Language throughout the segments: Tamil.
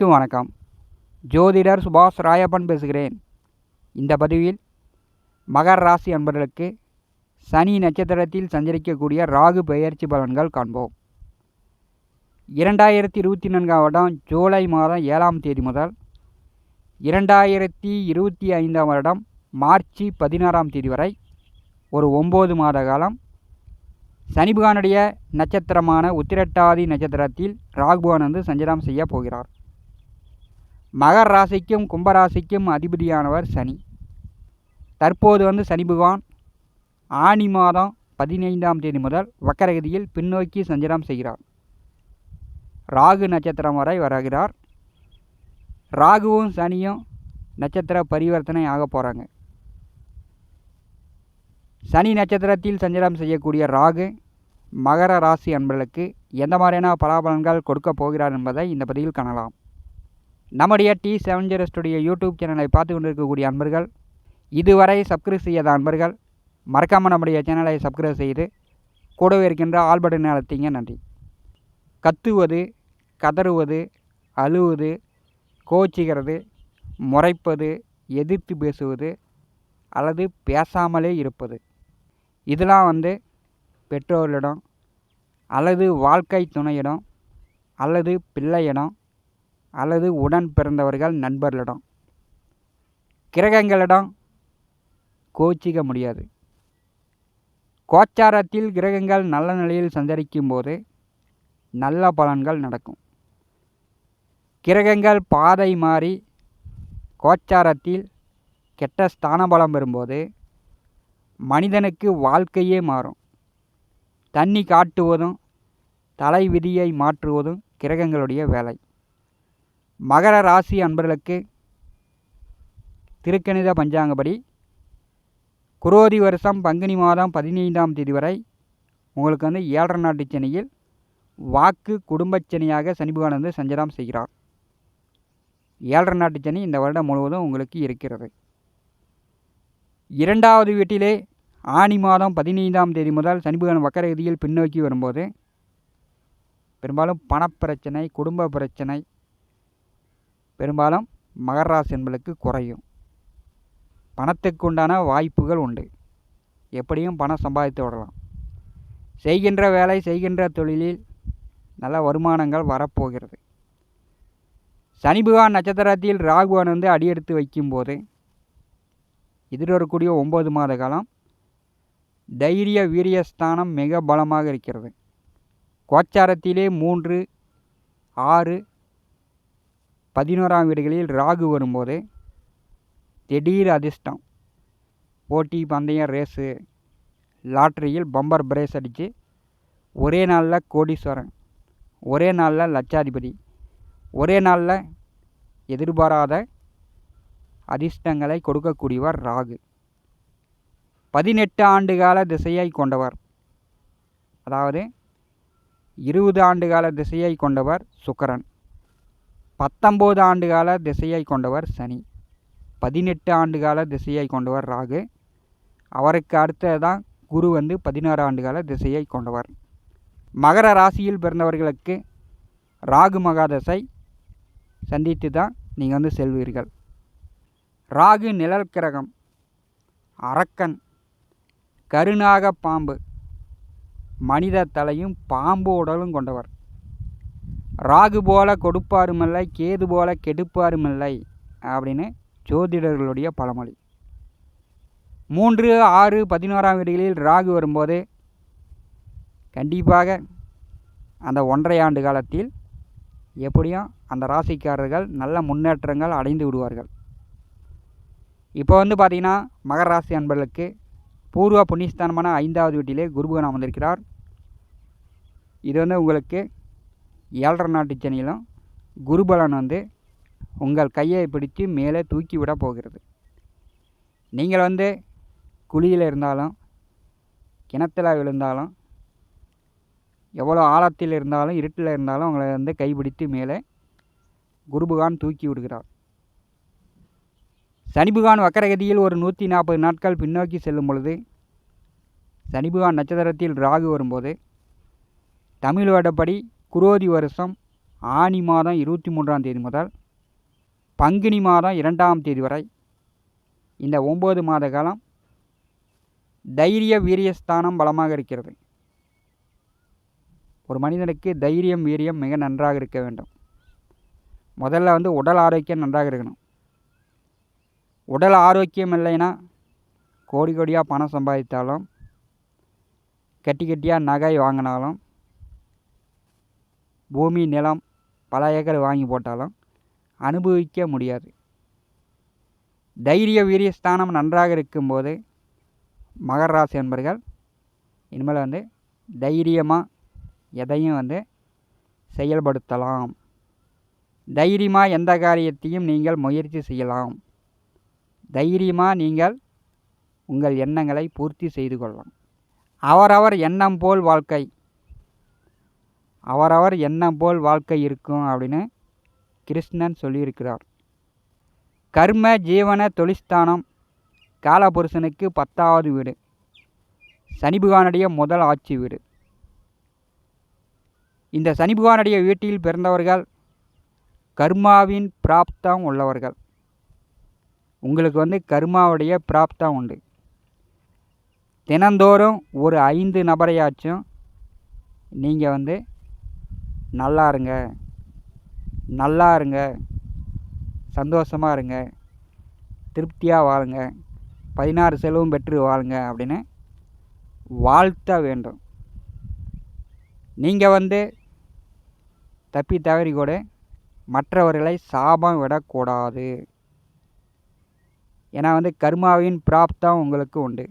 அனைவருக்கும் வணக்கம். ஜோதிடர் சுபாஷ் ராயப்பன் பேசுகிறேன். இந்த பதிவில் மகர ராசி அன்பர்களுக்கு சனி நட்சத்திரத்தில் சஞ்சரிக்கக்கூடிய ராகு பெயர்ச்சி பலன்கள் காண்போம். இரண்டாயிரத்தி இருபத்தி நான்காம் வருடம் ஜூலை மாதம் ஏழாம் தேதி முதல் இரண்டாயிரத்தி இருபத்தி ஐந்தாம் வருடம் மார்ச் பதினாறாம் தேதி வரை ஒரு ஒம்பது மாத காலம் சனிபகவானுடைய நட்சத்திரமான உத்திரட்டாதி நட்சத்திரத்தில் ராகுபவன் வந்து சஞ்சாரம் செய்ய போகிறார். மகர ராசிக்கும் கும்பராசிக்கும் அதிபதியானவர் சனி. தற்போது வந்து சனி பகவான் ஆனி மாதம் பதினைந்தாம் தேதி முதல் வக்கரகதியில் பின்னோக்கி சஞ்சரம் செய்கிறார். ராகு நட்சத்திரம் வரை வருகிறார். ராகுவும் சனியும் நட்சத்திர பரிவர்த்தனை ஆக போகிறாங்க சனி நட்சத்திரத்தில் சஞ்சரம் செய்யக்கூடிய ராகு மகர ராசி அன்பர்களுக்கு எந்த மாதிரியான பலாபலன்கள் கொடுக்க போகிறார் என்பதை இந்த பதிவில் காணலாம். நம்முடைய D seven zero studio YouTube சேனலை பார்த்து கொண்டிருக்கக்கூடிய அன்பர்கள் இதுவரை சப்ஸ்கிரைப் செய்யாத அன்பர்கள் மறக்காமல் நம்முடைய சேனலை சப்ஸ்கிரைப் செய்து கூடவே இருக்கின்ற ஆல் பட்டன் அழுத்திங்க நன்றி. கத்துவது கதறுவது அழுவது கோச்சிக்கிறது முறைப்பது எதிர்த்து பேசுவது அல்லது பேசாமலே இருப்பது. இதெல்லாம் வந்து பெற்றோர்களிடம் அல்லது வாழ்க்கை துணையிடம் அல்லது பிள்ளையிடம் அல்லது உடன் பிறந்தவர்கள் நண்பர்களிடம். கிரகங்களிடம் கோச்சிக்க முடியாது. கோச்சாரத்தில் கிரகங்கள் நல்ல நிலையில் சஞ்சரிக்கும் போது நல்ல பலன்கள் நடக்கும். கிரகங்கள் பாதை மாறி கோச்சாரத்தில் கெட்ட ஸ்தான பலம் பெறும்போது மனிதனுக்கு வாழ்க்கையே மாறும். தண்ணி காட்டுவதும் தலை விதியை மாற்றுவதும் கிரகங்களுடைய வேலை. மகர ராசி அன்பர்களுக்கு திருக்கணித பஞ்சாங்கப்படி குரோதி வருஷம் பங்குனி மாதம் பதினைந்தாம் தேதி வரை உங்களுக்கு வந்து ஏழரை நாட்டு சனியில் வாக்கு குடும்பச் சனியாக சனிபகவான் வந்து சஞ்சாரம் செய்கிறார். ஏழரை நாட்டு சனி இந்த வருடம் முழுவதும் உங்களுக்கு இருக்கிறது. இரண்டாவது வீட்டிலே ஆனி மாதம் பதினைந்தாம் தேதி முதல் சனிபகவான் வக்கரகதியில் பின்னோக்கி வரும்போது பெரும்பாலும் பணப்பிரச்சனை குடும்ப பிரச்சனை பெரும்பாலும் மகர ராசி குறையும். பணத்துக்கு உண்டான வாய்ப்புகள் உண்டு. எப்படியும் பணம் சம்பாதித்து விடலாம். செய்கின்ற வேலை செய்கின்ற தொழிலில் நல்ல வருமானங்கள் வரப்போகிறது. சனி பகவான் நட்சத்திரத்தில் ராகுவான் வந்து அடியெடுத்து வைக்கும்போது எதிர்வரக்கூடிய ஒம்பது மாத காலம் தைரிய வீரியஸ்தானம் மிக பலமாக இருக்கிறது. கோச்சாரத்திலே மூன்று ஆறு பதினோராம் வீடுகளில் ராகு வரும்போது திடீர் அதிர்ஷ்டம். போட்டி பந்தயம் ரேஸு லாட்ரியில் பம்பர் பிரேஸ் அடித்து ஒரே நாளில் கோடீஸ்வரன் ஒரே நாளில் லட்சாதிபதி ஒரே நாளில் எதிர்பாராத அதிர்ஷ்டங்களை கொடுக்கக்கூடியவர் ராகு. பதினெட்டு ஆண்டுகால திசையை கொண்டவர். அதாவது இருபது ஆண்டுகால திசையை கொண்டவர் சுக்கரன். பத்தொம்போது ஆண்டுகால திசையை கொண்டவர் சனி பதினெட்டு ஆண்டுகால திசையை கொண்டவர் ராகு. அவருக்கு அடுத்ததான் குரு வந்து பதினாறு ஆண்டுகால திசையை கொண்டவர். மகர ராசியில் பிறந்தவர்களுக்கு ராகு மகாதசை சந்தித்து தான் நீங்கள் வந்து செல்வீர்கள். ராகு நிழல் கிரகம் அரக்கன் கருநாக பாம்பு மனித தலையும் பாம்பு உடலும் கொண்டவர். ராகு போல கொடுப்பாருமில்லை கேது போல கெடுப்பாருமில்லை அப்படின்னு ஜோதிடர்களுடைய பழமொழி. மூன்று ஆறு பதினோராம் வீடுகளில் ராகு வரும்போது கண்டிப்பாக அந்த ஒன்றரை ஆண்டு காலத்தில் எப்படியும் அந்த ராசிக்காரர்கள் நல்ல முன்னேற்றங்கள் அடைந்து விடுவார்கள். இப்போ வந்து பார்த்திங்கன்னா மகர ராசி அன்பர்களுக்கு பூர்வ புண்ணியஸ்தானமான ஐந்தாவது வீட்டிலே குருபகன் அமர்ந்திருக்கிறார். இது வந்து உங்களுக்கு ஏழரை நாட்டு சனியிலும் குருபலன் வந்து உங்கள் கையை பிடித்து மேலே தூக்கி விட போகிறது. நீங்கள் வந்து குழியில் இருந்தாலும் கிணத்துல விழுந்தாலும் எவ்வளோ ஆழத்தில் இருந்தாலும் இருட்டில் இருந்தாலும் உங்களை வந்து கைப்பிடித்து மேலே குருபகான் தூக்கி விடுகிறார். சனிபுகான் வக்கரகதியில் ஒரு நூற்றி நாற்பது நாட்கள் பின்னோக்கி செல்லும் பொழுது சனிபுகான் நட்சத்திரத்தில் ராகு வரும்போது தமிழ் வருடப்படி குரோதி வருஷம் ஆனி மாதம் இருபத்தி மூன்றாம் தேதி முதல் பங்குனி மாதம் இரண்டாம் தேதி வரை இந்த ஒம்பது மாத காலம் தைரிய வீரியஸ்தானம் பலமாக இருக்கிறது. ஒரு மனிதனுக்கு தைரியம் வீரியம் மிக நன்றாக இருக்க வேண்டும். முதல்ல வந்து உடல் ஆரோக்கியம் நன்றாக இருக்கணும். உடல் ஆரோக்கியம் இல்லைன்னா கோடி கோடியாக பணம் சம்பாதித்தாலும் கட்டி கட்டியாக நகை வாங்கினாலும் பூமி நிலம் பல ஏக்கர் வாங்கி போட்டாலும் அனுபவிக்க முடியாது. தைரிய வீரியஸ்தானம் நன்றாக இருக்கும்போது மகர ராசி என்பர்கள் இனிமேல் வந்து தைரியமாக எதையும் வந்து செயல்படுத்தலாம். தைரியமாக எந்த காரியத்தையும் நீங்கள் முயற்சி செய்யலாம். தைரியமாக நீங்கள் உங்கள் எண்ணங்களை பூர்த்தி செய்து கொள்ளலாம். அவரவர் எண்ணம் போல் வாழ்க்கை. அவரவர் எண்ணம் போல் வாழ்க்கை இருக்கும் அப்படின்னு கிருஷ்ணன் சொல்லியிருக்கிறார். கர்ம ஜீவன தொழிஸ்தானம் காலபுருஷனுக்கு பத்தாவது வீடு. சனிபுகானுடைய முதல் ஆட்சி வீடு. இந்த சனிபுகானுடைய வீட்டில் பிறந்தவர்கள் கர்மாவின் பிராப்தம் உள்ளவர்கள். உங்களுக்கு வந்து கர்மாவுடைய பிராப்தம் உண்டு. தினந்தோறும் ஒரு ஐந்து நபரையாச்சும் நீங்கள் வந்து நல்லா இருங்க. நல்லா இருங்க. சந்தோஷமாக இருங்க. திருப்தியாக வாழுங்க. பதினாறு செலவும் பெற்று வாழுங்க அப்படின்னு வாழ்த்த வேண்டும். நீங்கள் வந்து தப்பி தவறி கூட மற்றவர்களை சாபம் விடக்கூடாது. ஏன்னா வந்து கர்மாவின் பிராப்தம் உங்களுக்கு உண்டு.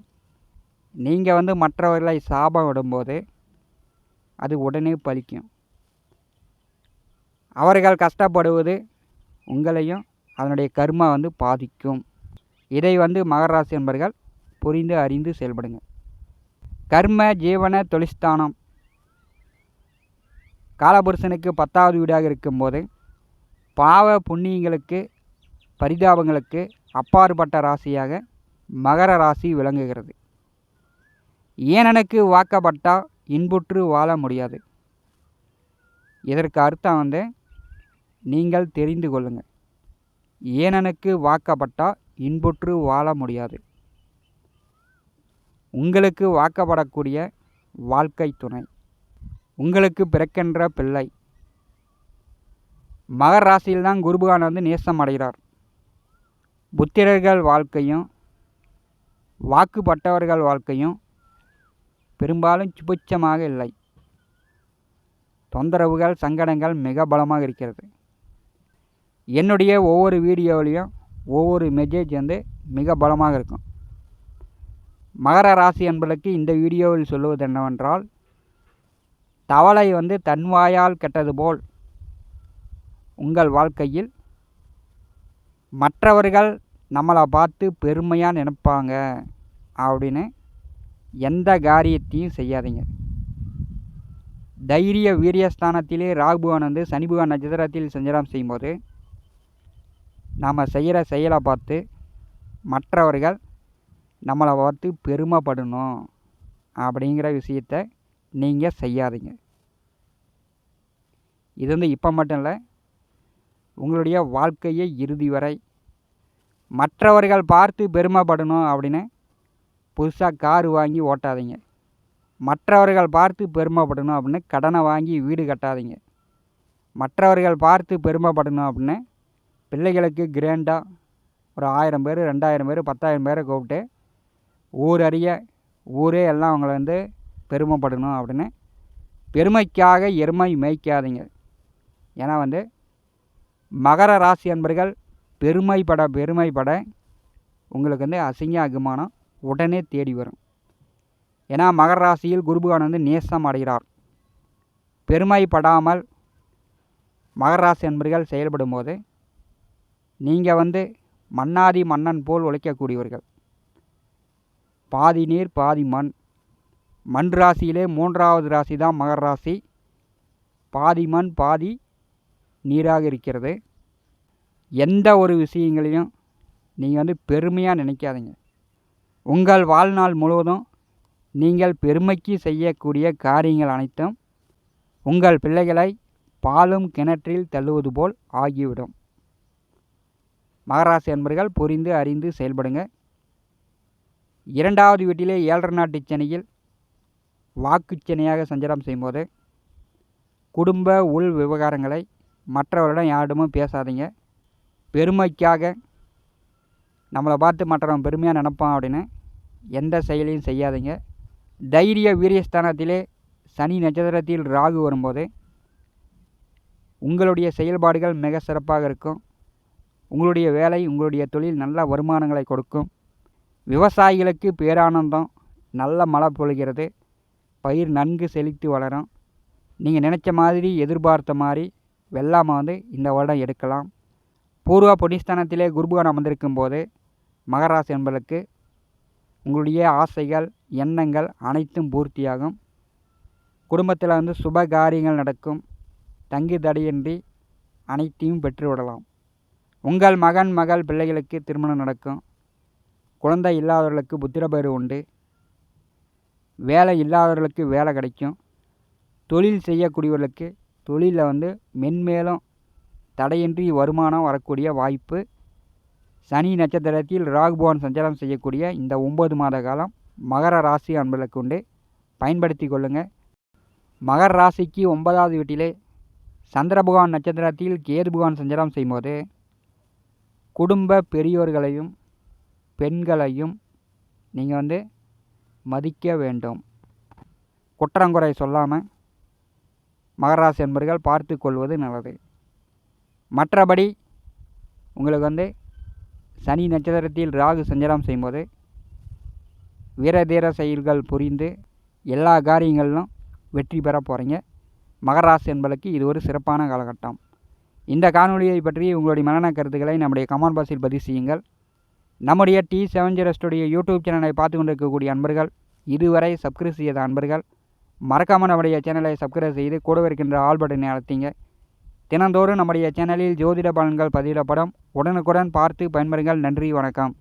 நீங்கள் வந்து மற்றவர்களை சாபம் விடும்போது அது உடனே பலிக்கும். அவர்கள் கஷ்டப்படுவது உங்களையும் அதனுடைய கர்மா வந்து பாதிக்கும். இதை வந்து மகராசி என்பர்கள் புரிந்து அறிந்து செயல்படுங்க கர்ம ஜீவன தொழிஸ்தானம் காலபுருஷனுக்கு பத்தாவது வீடாக இருக்கும்போது பாவ புண்ணியங்களுக்கு பரிதாபங்களுக்கு அப்பாற்பட்ட ராசியாக மகர ராசி விளங்குகிறது. ஏனனுக்கு வாக்கப்பட்டால் இன்புற்று வாழ முடியாது. இதற்கு அர்த்தம் வந்து நீங்கள் தெரிந்து கொள்ளுங்கள். ஏனனுக்கு வாக்கப்பட்டால் இன்புற்று வாழ முடியாது. உங்களுக்கு வாக்கப்படக்கூடிய வாழ்க்கை துணை. உங்களுக்கு பிறக்கின்ற பிள்ளை. மகர் ராசியில்தான் குருபகான் வந்து நேசம் அடைகிறார். புத்திரர்கள் வாழ்க்கையும் வாக்குப்பட்டவர்கள் வாழ்க்கையும் பெரும்பாலும் சுபிச்சமாக இல்லை. தொந்தரவுகள் சங்கடங்கள் மிக பலமாக இருக்கிறது. என்னுடைய ஒவ்வொரு வீடியோவிலையும் ஒவ்வொரு மெசேஜ் வந்து மிக பலமாக இருக்கும். மகர ராசி என்பதற்கு இந்த வீடியோவில் சொல்லுவது என்னவென்றால் தவளை வந்து தன்வாயால் கெட்டது போல் உங்கள் வாழ்க்கையில் மற்றவர்கள் நம்மளை பார்த்து பெருமையாக நினைப்பாங்க அப்படின்னு எந்த காரியத்தையும் செய்யாதீங்க. தைரிய வீரியஸ்தானத்திலே ராகுபவன் வந்து சனிபுவன் நட்சத்திரத்தில் சஞ்சலம் செய்யும்போது நாம் செய்கிற செயலை பார்த்து மற்றவர்கள் நம்மளை பார்த்து பெருமைப்படணும் அப்படிங்கிற விஷயத்த நீங்கள் செய்யாதீங்க. இது வந்து இப்போ மட்டும் இல்லை உங்களுடைய வாழ்க்கையை இறுதி வரை மற்றவர்கள் பார்த்து பெருமைப்படணும் அப்படின்னு புதுசாக கார் வாங்கி ஓட்டாதீங்க. மற்றவர்கள் பார்த்து பெருமைப்படணும் அப்படின்னு கடனை வாங்கி வீடு கட்டாதீங்க. மற்றவர்கள் பார்த்து பெருமைப்படணும் அப்படின்னு பிள்ளைகளுக்கு கிராண்டாக ஒரு ஆயிரம் பேர் ரெண்டாயிரம் பேர் பத்தாயிரம் பேரை கூப்பிட்டு ஊர் அறிய ஊரே எல்லாம் அவங்கள வந்து பெருமைப்படணும் அப்படின்னு பெருமைக்காக எருமை மேய்க்காதீங்க. ஏன்னா வந்து மகர ராசி அன்பர்கள் பெருமைப்பட பெருமைப்பட உங்களுக்கு வந்து அசிங்க அகுமானம் உடனே தேடி வரும். ஏன்னா மகர ராசியில் குருபகான் வந்து நேசம் அடைகிறார். பெருமைப்படாமல் மகர ராசி அன்பர்கள் செயல்படும் போது நீங்கள் வந்து மன்னாதி மன்னன் போல் உழைக்கக்கூடியவர்கள். பாதி நீர் பாதி மண். மண் ராசியிலே மூன்றாவது ராசி தான் மகர ராசி. பாதி மண் பாதி நீராக இருக்கிறது. எந்த ஒரு விஷயங்களையும் நீங்கள் வந்து பெருமையாக நினைக்காதீங்க. உங்கள் வாழ்நாள் முழுவதும் நீங்கள் பெருமைக்கு செய்யக்கூடிய காரியங்கள் அனைத்தும் உங்கள் பிள்ளைகளை பாலும் கிணற்றில் தள்ளுவது போல் ஆகிவிடும். மகராசி அன்பர்கள் புரிந்து அறிந்து செயல்படுங்க. இரண்டாவது வீட்டிலே ஏழரை நாட்டு சனியில் வாக்குச்சனையாக சஞ்சாரம் செய்யும்போது குடும்ப உள் விவகாரங்களை மற்றவர்களிடம் யாரிடமும் பேசாதீங்க. பெருமைக்காக நம்மளை பார்த்து மற்றவன் பெருமையாக நினப்பான் அப்படின்னு எந்த செயலையும் செய்யாதீங்க. தைரிய வீரியஸ்தானத்திலே சனி நட்சத்திரத்தில் ராகு வரும்போது உங்களுடைய செயல்பாடுகள் மிக சிறப்பாக இருக்கும். உங்களுடைய வேலை உங்களுடைய தொழில் நல்ல வருமானங்களை கொடுக்கும். விவசாயிகளுக்கு பேரானந்தம் நல்ல மழை பொழிகிறது பயிர் நன்கு செழித்து வளரும். நீங்கள் நினச்ச மாதிரி எதிர்பார்த்த மாதிரி வெள்ளாமை வந்து இந்த வருடம் எடுக்கலாம். பூர்வ புனிஸ்தானத்திலே குருபகன் அமர்ந்திருக்கும் போது மகராசி என்பதற்கு உங்களுடைய ஆசைகள் எண்ணங்கள் அனைத்தும் பூர்த்தியாகும். குடும்பத்தில் வந்து சுப காரியங்கள் நடக்கும். தங்கு தடையின்றி அனைத்தையும் பெற்றுவிடலாம். உங்கள் மகன் மகள் பிள்ளைகளுக்கு திருமணம் நடக்கும். குழந்தை இல்லாதவர்களுக்கு புத்திரபேறு உண்டு. வேலை இல்லாதவர்களுக்கு வேலை கிடைக்கும். தொழில் செய்யக்கூடியவர்களுக்கு தொழிலில் வந்து மென்மேலும் தடையின்றி வருமானம் வரக்கூடிய வாய்ப்பு. சனி நட்சத்திரத்தில் ராகுபவன் சஞ்சாரம் செய்யக்கூடிய இந்த ஒம்பது மாத காலம் மகர ராசி அன்பர்களுக்கு உண்டு. பயன்படுத்தி கொள்ளுங்கள் மகர ராசிக்கு ஒன்பதாவது வீட்டிலே சந்திர பகவான் நட்சத்திரத்தில் கேது பகவான் சஞ்சாரம் செய்யும்போது குடும்ப பெரியோர்களையும் பெண்களையும் நீங்கள் வந்து மதிக்க வேண்டும். குற்றங்குறை சொல்லாமல் மகராசி என்பர்கள் பார்த்து கொள்வது நல்லது. மற்றபடி உங்களுக்கு வந்து சனி நட்சத்திரத்தில் ராகு சஞ்சாரம் செய்யும்போது வீரதீர செயல்கள் புரிந்து எல்லா காரியங்களிலும் வெற்றி பெற போகிறீங்க மகராசி என்பதற்கு இது ஒரு சிறப்பான காலகட்டம். இந்த காணொலியை பற்றி உங்களுடைய மனநல கருத்துக்களை நம்முடைய கமெண்ட் பாக்ஸில் பதிவு செய்யுங்கள். நம்முடைய டி செவன் ஜீரோஸ்டுடைய யூடியூப் சேனலை பார்த்து கொண்டிருக்கக்கூடிய அன்பர்கள் இதுவரை சப்ஸ்கிரைப் செய்த அன்பர்கள் மறக்காமல் நம்முடைய சேனலை சப்ஸ்கிரைப் செய்து கூட இருக்கின்ற ஆல் பட்டனை அழைத்தீங்க. தினந்தோறும் நம்முடைய சேனலில் ஜோதிட பலன்கள் பதிவிடப்படும். உடனுக்குடன் பார்த்து பயன்பெறுங்கள். நன்றி வணக்கம்.